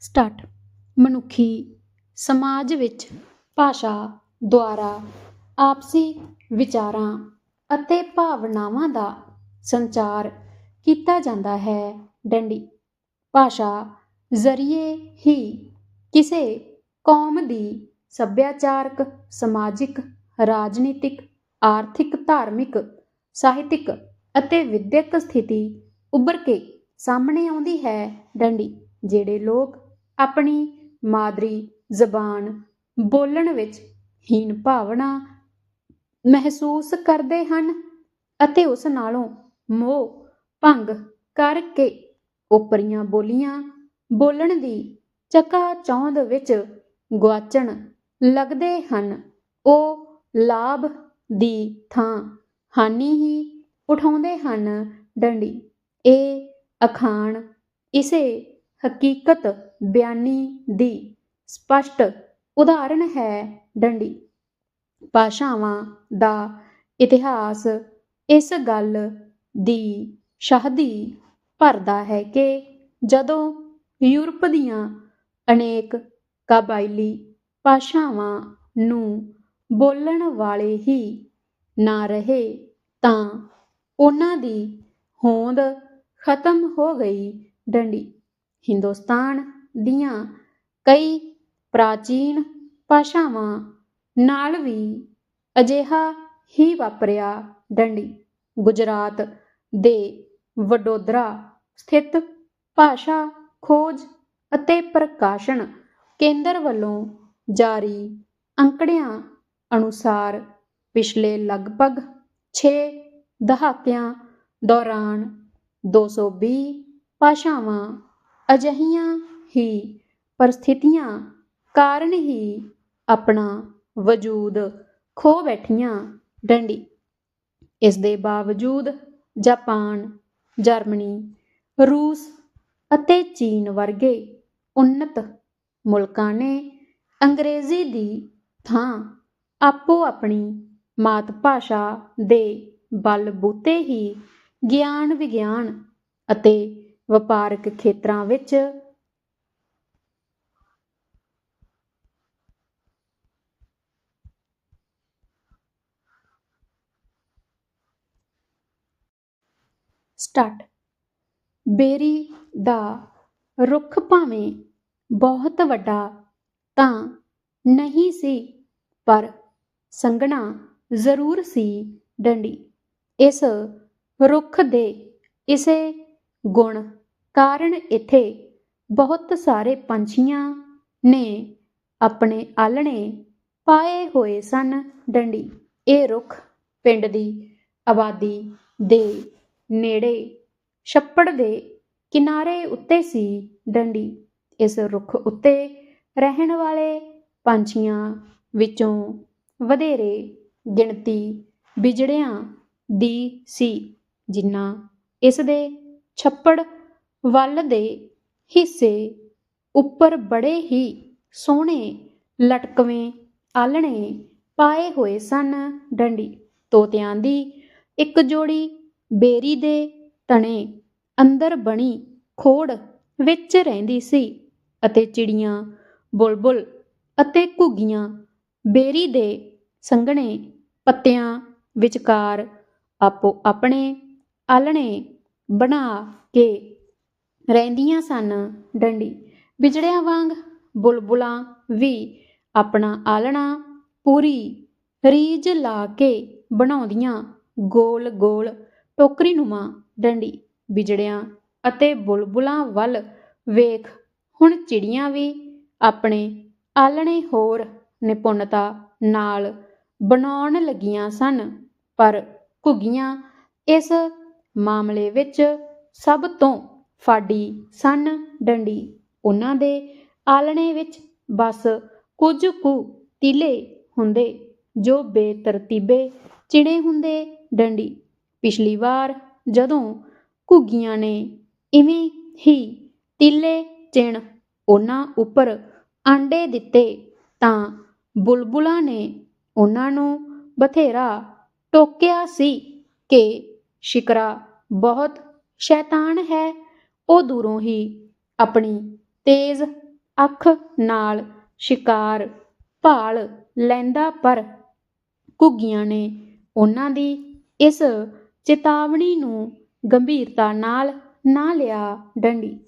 Start. ਮਨੁੱਖੀ ਸਮਾਜ ਵਿੱਚ ਭਾਸ਼ਾ, ਦੁਆਰਾ, ਆਪਸੀ ਵਿਚਾਰਾਂ ਅਤੇ ਭਾਵਨਾਵਾਂ ਦਾ ਸੰਚਾਰ ਕੀਤਾ ਜਾਂਦਾ ਹੈ ਡੰਡੀ। ਭਾਸ਼ਾ ਜ਼ਰੀਏ ਹੀ ਕਿਸੇ ਕੌਮ ਦੀ ਸੱਭਿਆਚਾਰਕ, ਸਮਾਜਿਕ, ਰਾਜਨੀਤਿਕ, ਆਰਥਿਕ, ਧਾਰਮਿਕ, ਸਾਹਿਤਿਕ ਅਤੇ ਵਿਦਿਅਕ ਸਥਿਤੀ ਉੱਭਰ ਕੇ ਸਾਹਮਣੇ ਆਉਂਦੀ ਹੈ ਡੰਡੀ। ਜਿਹੜੇ ਲੋਕ ਆਪਣੀ ਮਾਦਰੀ ਜ਼ਬਾਨ ਬੋਲਣ ਵਿੱਚ ਹੀਨ ਭਾਵਨਾ ਮਹਿਸੂਸ ਕਰਦੇ ਹਨ ਅਤੇ ਉਸ ਨਾਲੋਂ ਮੋਹ ਭੰਗ ਕਰਕੇ ਉਪਰੀਆਂ ਬੋਲੀਆਂ ਬੋਲਣ ਦੀ ਚੱਕਾ ਚੌਂਦ ਵਿੱਚ ਗੁਆਚਣ ਲੱਗਦੇ ਹਨ। ਉਹ ਲਾਭ ਦੀ ਥਾਂ ਹਾਨੀ ਹੀ ਉਠਾਉਂਦੇ ਹਨ। ਡੰਡੀ, ਇਹ ਅਖਾਣ, ਇਸੇ ਹਕੀਕਤ ਬਿਆਨੀ ਦੀ। ਸਪਸ਼ਟ ਉਦਾਹਰਣ ਹੈ ਡੰਡੀ। ਭਾਸ਼ਾਵਾਂ ਦਾ ਇਤਿਹਾਸ ਇਸ ਗੱਲ ਦੀ ਸ਼ਾਹਦੀ ਭਰਦਾ ਹੈ ਕਿ ਜਦੋਂ ਯੂਰਪ ਦੀਆਂ ਅਨੇਕ ਕਬਾਇਲੀ ਭਾਸ਼ਾਵਾਂ ਨੂੰ ਬੋਲਣ ਵਾਲੇ ਹੀ ਨਾ ਰਹੇ, ਤਾਂ ਉਹਨਾਂ ਦੀ ਹੋਂਦ ਖਤਮ ਹੋ ਗਈ ਡੰਡੀ। ਹਿੰਦੁਸਤਾਨ ਦੀਆਂ ਕਈ ਪ੍ਰਾਚੀਨ ਭਾਸ਼ਾਵਾਂ ਨਾਲ ਵੀ ਅਜਿਹਾ ਹੀ ਵਾਪਰਿਆ। ਡੰਡੀ, ਗੁਜਰਾਤ ਦੇ ਵਡੋਦਰਾ ਸਥਿਤ ਭਾਸ਼ਾ ਖੋਜ ਅਤੇ ਪ੍ਰਕਾਸ਼ਨ ਕੇਂਦਰ ਵੱਲੋਂ ਜਾਰੀ ਅੰਕੜਿਆਂ ਅਨੁਸਾਰ ਪਿਛਲੇ ਲਗਭਗ 6 ਦਹਾਕਿਆਂ ਦੌਰਾਨ 220 ਭਾਸ਼ਾਵਾਂ ਅਜਿਹੀਆਂ ਹੀ ਪਰਿਸਥਿਤੀਆਂ ਕਾਰਨ ਹੀ ਆਪਣਾ ਵਜੂਦ ਖੋ ਬੈਠੀਆਂ ਡੰਡੀ। ਇਸ ਦੇ ਬਾਵਜੂਦ ਜਾਪਾਨ, ਜਰਮਨੀ, ਰੂਸ ਅਤੇ ਚੀਨ ਵਰਗੇ ਉੱਨਤ ਮੁਲਕਾਂ ਨੇ ਅੰਗਰੇਜ਼ੀ ਦੀ ਥਾਂ ਆਪੋ ਆਪਣੀ ਮਾਤ ਭਾਸ਼ਾ ਦੇ ਬਲ ਬੂਤੇ ਹੀ ਗਿਆਨ ਵਿਗਿਆਨ ਅਤੇ ਵਪਾਰਕ ਖੇਤਰਾਂ ਵਿੱਚ ਸਟਾਰਟ। ਬੇਰੀ ਦਾ ਰੁੱਖ ਭਾਵੇਂ ਬਹੁਤ ਵੱਡਾ ਤਾਂ ਨਹੀਂ ਸੀ, ਪਰ ਸੰਘਣਾ ਜ਼ਰੂਰ ਸੀ ਡੰਡੀ। ਇਸ ਰੁੱਖ ਦੇ ਇਸੇ ਗੁਣ ਕਾਰਨ ਇੱਥੇ ਬਹੁਤ ਸਾਰੇ ਪੰਛੀਆਂ ਨੇ ਆਪਣੇ ਆਲਣੇ ਪਾਏ ਹੋਏ ਸਨ। ਡੰਡੀ, ਇਹ ਰੁੱਖ ਪਿੰਡ ਦੀ ਆਬਾਦੀ ਦੇ ਨੇੜੇ ਛੱਪੜ ਦੇ ਕਿਨਾਰੇ ਉੱਤੇ ਸੀ। ਡੰਡੀ, ਇਸ ਰੁੱਖ ਉੱਤੇ ਰਹਿਣ ਵਾਲੇ ਪੰਛੀਆਂ ਵਿੱਚੋਂ ਵਧੇਰੇ ਗਿਣਤੀ ਬਿਜੜਿਆਂ ਦੀ ਸੀ, ਜਿਨ੍ਹਾਂ ਇਸ ਦੇ ਛੱਪੜ ਵੱਲ ਦੇ ਹਿੱਸੇ ਉੱਪਰ ਬੜੇ ਹੀ ਸੋਹਣੇ ਲਟਕਵੇਂ ਆਲਣੇ ਪਾਏ ਹੋਏ ਸਨ ਡੰਡੀ। ਤੋਤਿਆਂ ਦੀ ਇੱਕ ਜੋੜੀ ਬੇਰੀ ਦੇ ਤਣੇ ਅੰਦਰ ਬਣੀ ਖੋੜ ਵਿੱਚ ਰਹਿੰਦੀ ਸੀ ਅਤੇ ਚਿੜੀਆਂ, ਬੁਲਬੁਲ ਅਤੇ ਘੁੱਗੀਆਂ ਬੇਰੀ ਦੇ ਸੰਘਣੇ ਪੱਤਿਆਂ ਵਿਚਕਾਰ ਆਪੋ ਆਪਣੇ ਆਲਣੇ ਬਣਾ ਕੇ ਰਹਿੰਦੀਆਂ ਸਨ ਡੰਡੀ। ਬਿਜੜਿਆਂ ਵਾਂਗ ਬੁਲਬੁਲਾਂ ਵੀ ਆਪਣਾ ਆਲਣਾ ਪੂਰੀ ਰੀਝ ਲਾ ਕੇ ਬਣਾਉਂਦੀਆਂ ਗੋਲ ਗੋਲ ਟੋਕਰੀ ਨੂੰਮਾ ਡੰਡੀ। ਬਿਜੜਿਆਂ ਅਤੇ ਬੁਲਬੁਲਾਂ ਵੱਲ ਵੇਖ ਹੁਣ ਚਿੜੀਆਂ ਵੀ ਆਪਣੇ ਆਲਣੇ ਹੋਰ ਨਿਪੁੰਨਤਾ ਨਾਲ ਬਣਾਉਣ ਲੱਗੀਆਂ ਸਨ, ਪਰ ਘੁੱਗੀਆਂ ਇਸ ਮਾਮਲੇ ਵਿੱਚ ਸਭ ਤੋਂ ਫਾਡੀ, ਸਨ, ਡੰਡੀ। ਉਹਨਾਂ ਦੇ ਆਲਣੇ ਵਿੱਚ ਬਸ ਕੁਝ ਕੁ ਤੀਲੇ ਹੁੰਦੇ, ਜੋ ਬੇਤਰਤੀਬੇ ਚਿਣੇ ਹੁੰਦੇ ਡੰਡੀ। ਪਿਛਲੀ ਵਾਰ ਜਦੋਂ ਘੁੱਗੀਆਂ ਨੇ ਇਵੇਂ ਹੀ ਤੀਲੇ ਚਿਣ ਉਹਨਾਂ ਉੱਪਰ ਆਂਡੇ ਦਿੱਤੇ, ਤਾਂ ਬੁਲਬੁਲਾਂ ਨੇ ਉਹਨਾਂ ਨੂੰ ਬਥੇਰਾ ਟੋਕਿਆ ਸੀ ਕਿ ਸ਼ਿਕਰਾ ਬਹੁਤ ਸ਼ੈਤਾਨ ਹੈ ਉਹ ਦੂਰੋਂ ਹੀ ਆਪਣੀ ਤੇਜ਼ ਅੱਖ ਨਾਲ ਸ਼ਿਕਾਰ ਭਾਲ ਲੈਂਦਾ, ਪਰ ਘੁੱਗੀਆਂ ਨੇ ਉਹਨਾਂ ਦੀ ਇਸ ਚੇਤਾਵਨੀ ਨੂੰ ਗੰਭੀਰਤਾ ਨਾਲ ਨਾ ਲਿਆ ਡੰਡੀ।